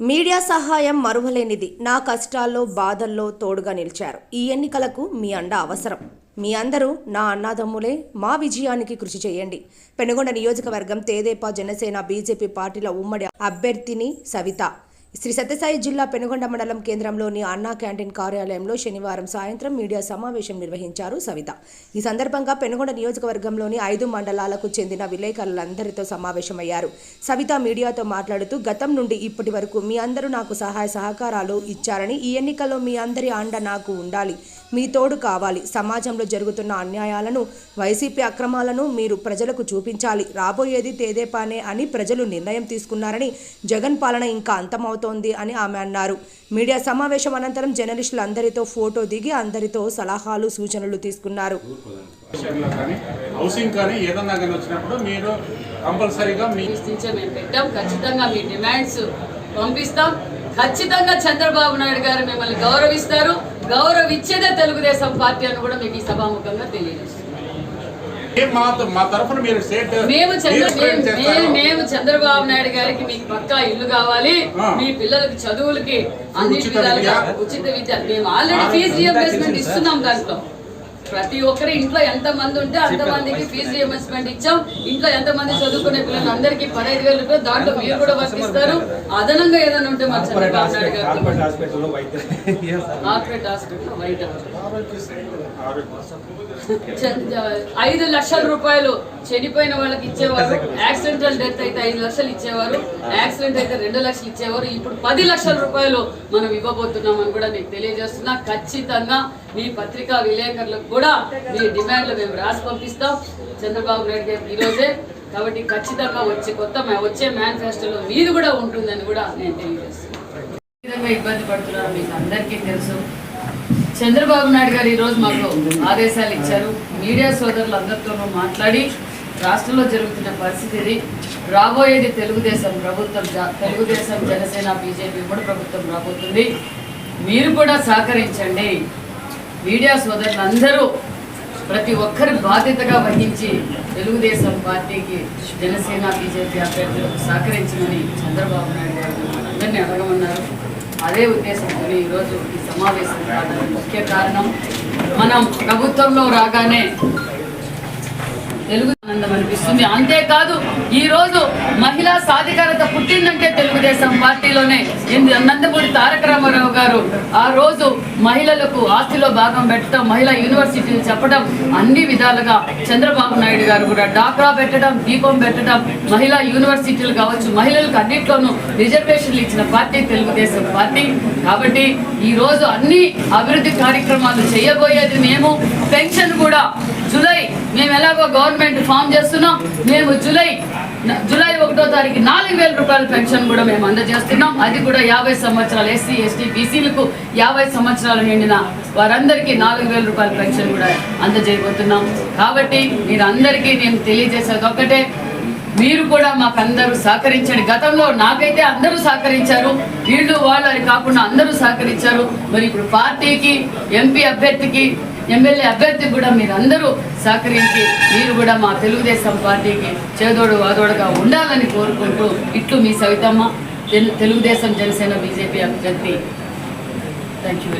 Media సహాయం మరువలేనిది. నా కష్టాల్లో బాధల్లో తోడుగా నిలిచారు. ఈ ఎన్నికలకు మీ అండ అవసరం. మీ అందరూ నా అన్నాదమ్ములే మా విజయానికి కృషి చేయండి. పెనుగొండ నియోజకవర్గం తేదేపా జనసేన బీజేపీ పార్టీల ఉమ్మడి అభ్యర్థిని సవిత. శ్రీ సత్యసాయి జిల్లా పెనుగొండ మండలం కేంద్రంలోని అన్నా క్యాంటీన్ కార్యాలయంలో శనివారం సాయంత్రం మీడియా సమావేశం నిర్వహించారు సవిత. ఈ సందర్భంగా పెనుగొండ నియోజకవర్గంలోని ఐదు మండలాలకు చెందిన విలేకరులందరితో సమావేశమయ్యారు. సవిత మీడియాతో మాట్లాడుతూ గతం నుండి ఇప్పటి వరకు మీ అందరూ నాకు సహాయ సహకారాలు ఇచ్చారని ఈ ఎన్నికల్లో మీ అందరి అండ నాకు ఉండాలి. మీ తోడు కావాలి. సమాజంలో జరుగుతున్న అన్యాయాలను వైసీపీ అక్రమాలను మీరు ప్రజలకు చూపించాలి. రాబోయేది తేదేపానే అని ప్రజలు నిర్ణయం తీసుకున్నారని జగన్ పాలన ఇంకా అంతమవుతోంది అని ఆమె అన్నారు. మీడియా సమావేశం అనంతరం జర్నలిస్టులు అందరితో ఫోటో దిగి అందరితో సలహాలు సూచనలు తీసుకున్నారు. విషయంలో కానీ హౌసింగ్ కానీ ఏదన్నా కానీ వచ్చినప్పుడు మీరు కంపల్సరీగా మీ ప్రశ్నించే మేము పెట్టాం. ఖచ్చితంగా మీ డిమాండ్స్ పంపిస్తాం. ఖచ్చితంగా చంద్రబాబు నాయుడు గారు మిమ్మల్ని గౌరవిస్తారు. గౌరవిచ్చేదే తెలుగుదేశం పార్టీ అని కూడా మీకు ఈ సభాముఖంగా స్టేట్ మేము చంద్రబాబు నాయుడు గారికి మీకు పక్కా ఇల్లు కావాలి. మీ పిల్లలకి చదువులకి అన్ని ఉచిత విధాలుగా విద్య. ఉచిత విద్య. మేము ఆల్రెడీ ఫీజు రియంబర్స్మెంట్ ఇస్తున్నాం దాంట్లో. ప్రతి ఒక్కరి ఇంట్లో ఎంత మంది ఉంటే అంత మందికి ఫీజు రియంబర్స్మెంట్ ఇచ్చాం. ఇంట్లో ఎంత మంది చదువుకునే పిల్లలు? అందరికీ పదహైదు వేల రూపాయలు. దాంట్లో మీరు కూడా వర్తిస్తారు. అదనంగా ఏదైనా ఉంటే మా చంద్రబాబు నాయుడు గారు. కార్పొరేట్ హాస్పిటల్ వైట్ ఐదు లక్షల రూపాయలు చనిపోయిన వాళ్ళకి ఇచ్చేవారు. యాక్సిడెంటల్ డెత్ అయితే ఐదు లక్షలు ఇచ్చేవారు. యాక్సిడెంట్ అయితే రెండు లక్షలు ఇచ్చేవారు. ఇప్పుడు పది లక్షల రూపాయలు మనం ఇవ్వబోతున్నాం అని కూడా మీకు తెలియజేస్తున్నా. ఖచ్చితంగా మీ పత్రికా విలేకరులకు కూడా మీ డిమాండ్లు మేము రాసి పంపిస్తాం. చంద్రబాబు నాయుడు గారికి ఈరోజే కాబట్టి ఖచ్చితంగా వచ్చే కొత్త వచ్చే మేనిఫెస్టోలో మీది కూడా ఉంటుందని కూడా నేను తెలియజేస్తున్నాను. ఏ విధంగా ఇబ్బంది పడుతున్నారో మీకు అందరికీ తెలుసు. చంద్రబాబు నాయుడు గారు ఈరోజు మాకు ఆదేశాలు ఇచ్చారు. మీడియా సోదరులు అందరితోనూ మాట్లాడి రాష్ట్రంలో జరుగుతున్న పరిస్థితి రాబోయేది తెలుగుదేశం ప్రభుత్వం తెలుగుదేశం జనసేన బీజేపీ కూడా ప్రభుత్వం రాబోతుంది. మీరు కూడా సహకరించండి. మీడియా సోదరులందరూ ప్రతి ఒక్కరి బాధ్యతగా వహించి తెలుగుదేశం పార్టీకి జనసేన బీజేపీ అభ్యర్థులకు సహకరించమని చంద్రబాబు నాయుడు గారు అందరినీ అడగమన్నారు. అదే ఉద్దేశంతో ఈరోజు ఈ సమావేశం కావడానికి ముఖ్య కారణం. మనం ప్రభుత్వంలో రాగానే తెలుగు ఆనందం అనిపిస్తుంది. అంతేకాదు ఈ రోజు మహిళా సాధికారత పుట్టిందంటే తెలుగుదేశం పార్టీలోనే నందమూరి తారక రామారావు గారు ఆ రోజు మహిళలకు ఆస్తిలో భాగం పెట్టడం మహిళా యూనివర్సిటీలు చెప్పడం అన్ని విధాలుగా చంద్రబాబు నాయుడు గారు కూడా డాక్రా పెట్టడం దీపం పెట్టడం మహిళా యూనివర్సిటీలు కావచ్చు మహిళలకు అన్నిట్లోనూ రిజర్వేషన్లు ఇచ్చిన పార్టీ తెలుగుదేశం పార్టీ. కాబట్టి ఈ రోజు అన్ని అభివృద్ధి కార్యక్రమాలు చేయబోయేది మేము. పెన్షన్ కూడా జూలై మేము ఎలాగో గవర్నమెంట్ ఫామ్ చేస్తున్నాం. మేము జూలై జూలై ఒకటో తారీఖు నాలుగు వేల రూపాయల పెన్షన్ కూడా మేము అందజేస్తున్నాం. అది కూడా యాభై సంవత్సరాలు ఎస్సీ ఎస్టీ బీసీలకు యాభై సంవత్సరాలు నిండిన వారందరికీ నాలుగు వేల రూపాయల పెన్షన్ కూడా అందజేయబోతున్నాం. కాబట్టి మీరందరికీ నేను తెలియజేసేది ఒక్కటే. మీరు కూడా మాకు అందరూ సహకరించండి. గతంలో నాకైతే అందరూ సహకరించారు. వీళ్ళు వాళ్ళు అని కాకుండా అందరూ సహకరించారు. మరి ఇప్పుడు పార్టీకి ఎంపీ అభ్యర్థికి ఎమ్మెల్యే అభ్యర్థి కూడా మీరందరూ సహకరించి మీరు కూడా మా తెలుగుదేశం పార్టీకి చేదోడు వాదోడుగా ఉండాలని కోరుకుంటూ ఇట్లు మీ సవితమ్మ తెలు- తెలుగుదేశం జనసేన బీజేపీ అభ్యర్థి. థ్యాంక్ యూ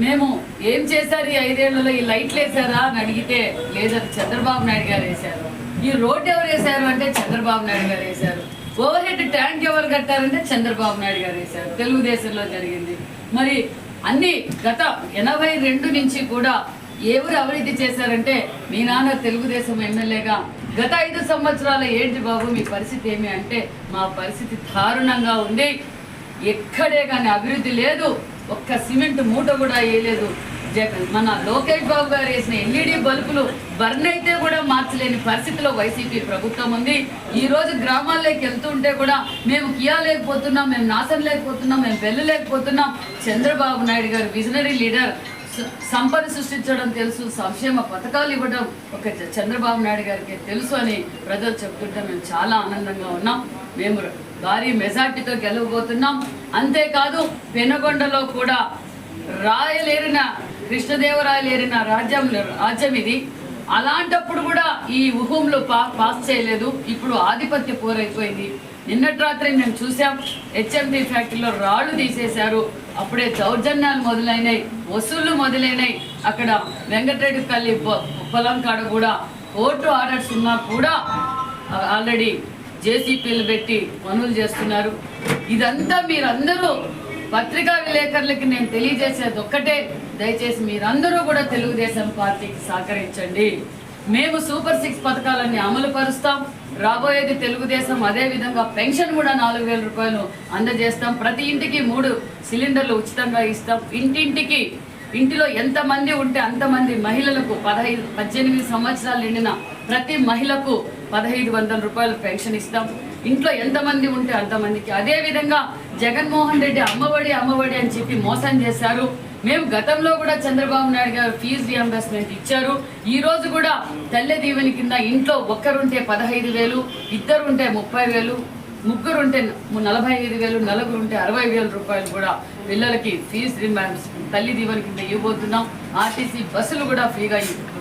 మేము ఏం చేశారు ఈ ఐదేళ్ళలో? ఈ లైట్లు వేసారా అని అడిగితే లేదా చంద్రబాబు నాయుడు గారు వేశారు. ఈ రోడ్డు ఎవరు వేశారు అంటే చంద్రబాబు నాయుడు గారు వేశారు. ఓవర్ హెడ్ ట్యాంక్ ఎవరు కట్టారంటే చంద్రబాబు నాయుడు గారు వేశారు. తెలుగుదేశంలో జరిగింది. మరి అన్ని గత ఎనభై రెండు నుంచి కూడా ఎవరు అభివృద్ధి చేశారంటే మీ నాన్న తెలుగుదేశం ఎమ్మెల్యేగా. గత ఐదు సంవత్సరాల ఏంటి బాబు మీ పరిస్థితి ఏమి అంటే మా పరిస్థితి దారుణంగా ఉంది. ఎక్కడే కానీ అభివృద్ధి లేదు. ఒక్క సిమెంట్ మూట కూడా వేయలేదు. జగన్ మన లోకేష్ బాబు గారు వేసిన ఎల్ఈడి బల్బులు బర్న్ అయితే కూడా మార్చలేని పరిస్థితిలో వైసీపీ ప్రభుత్వం ఉంది. ఈ రోజు గ్రామాల్లోకి వెళ్తుంటే కూడా మేము కియా లేకపోతున్నాం మేము నాశనం లేకపోతున్నాం మేము వెళ్ళలేకపోతున్నాం చంద్రబాబు నాయుడు గారు విజనరీ లీడర్. సంపద సృష్టించడం తెలుసు సంక్షేమ పథకాలు ఇవ్వడం. ఒక చంద్రబాబు నాయుడు గారికి తెలుసు అని ప్రజలు చెప్తుంటే మేము చాలా ఆనందంగా ఉన్నాం. మేము భారీ మెజార్టీతో గెలవబోతున్నాం. అంతేకాదు పెనుగొండలో కూడా రాయలేరిన కృష్ణదేవరాయలేరిన రాజ్యం రాజ్యం ఇది. అలాంటప్పుడు కూడా ఈ ఉహంలో పాస్ చేయలేదు. ఇప్పుడు ఆధిపత్య పోరైపోయింది. నిన్నటి రాత్రి మేము చూసాం హెచ్ఎండి ఫ్యాక్టరీలో రాళ్ళు తీసేశారు. అప్పుడే దౌర్జన్యాలు మొదలైనాయి. వసూళ్ళు మొదలైనాయి. అక్కడ వెంకటరెడ్డి కల్లి పొలం కాడ కూడా కోర్టు ఆర్డర్స్ ఉన్నా కూడా ఆల్రెడీ జేసీపీలు పెట్టి పనులు చేస్తున్నారు. ఇదంతా మీరందరూ పత్రికా విలేకరులకి నేను తెలియజేసేది ఒక్కటే. దయచేసి మీరందరూ కూడా తెలుగుదేశం పార్టీకి సహకరించండి. మేము సూపర్ సిక్స్ పథకాలన్నీ అమలు పరుస్తాం. రాబోయేది తెలుగుదేశం అదే విధంగా పెన్షన్ కూడా నాలుగు వేల రూపాయలు అందజేస్తాం. ప్రతి ఇంటికి మూడు సిలిండర్లు ఉచితంగా ఇస్తాం. ఇంటింటికి ఇంటిలో ఎంతమంది ఉంటే అంతమంది మహిళలకు పదహైదు పద్దెనిమిది సంవత్సరాలు నిండిన ప్రతి మహిళకు పదహైదు వందల రూపాయలు పెన్షన్ ఇస్తాం. ఇంట్లో ఎంతమంది ఉంటే అంతమందికి. అదేవిధంగా జగన్మోహన్ రెడ్డి అమ్మఒడి అమ్మఒడి అని చెప్పి మోసం చేశారు. మేము గతంలో కూడా చంద్రబాబు నాయుడు గారు ఫీజు రియంబర్స్మెంట్ ఇచ్చారు. ఈ రోజు కూడా తల్లి దీవెని కింద ఇంట్లో ఒక్కరుంటే పదహైదు వేలు ఇద్దరుంటే ముప్పై వేలు ముగ్గురుంటే నలభై ఐదు వేలు నలుగురు ఉంటే అరవై వేల రూపాయలు కూడా పిల్లలకి ఫీజు రిమాండ్స్ తల్లి దీవెన కింద ఇవ్వబోతున్నాం. ఆర్టీసీ బస్సులు కూడా ఫ్రీగా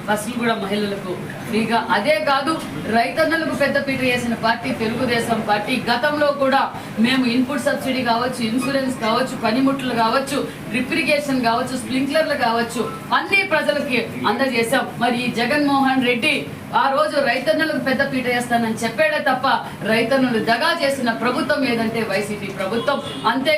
బస్సులు కూడా మహిళలకు ఫ్రీగా. అదే కాదు రైతన్నలకు పెద్దపీట వేసిన పార్టీ తెలుగుదేశం పార్టీ గతంలో కూడా మేము ఇన్పుట్ సబ్సిడీ కావచ్చు ఇన్సూరెన్స్ కావచ్చు పనిముట్లు కావచ్చు రిప్రిగేషన్ కావచ్చు స్ప్రింక్లర్లు కావచ్చు అన్ని ప్రజలకి అందజేశాం. మరి ఈ జగన్మోహన్ రెడ్డి ఆ రోజు రైతన్నులకు పెద్ద పీట వేస్తానని చెప్పాడే తప్ప రైతన్నులు దగా చేసిన ప్రభుత్వం ఏదంటే వైసీపీ ప్రభుత్వం. అంతే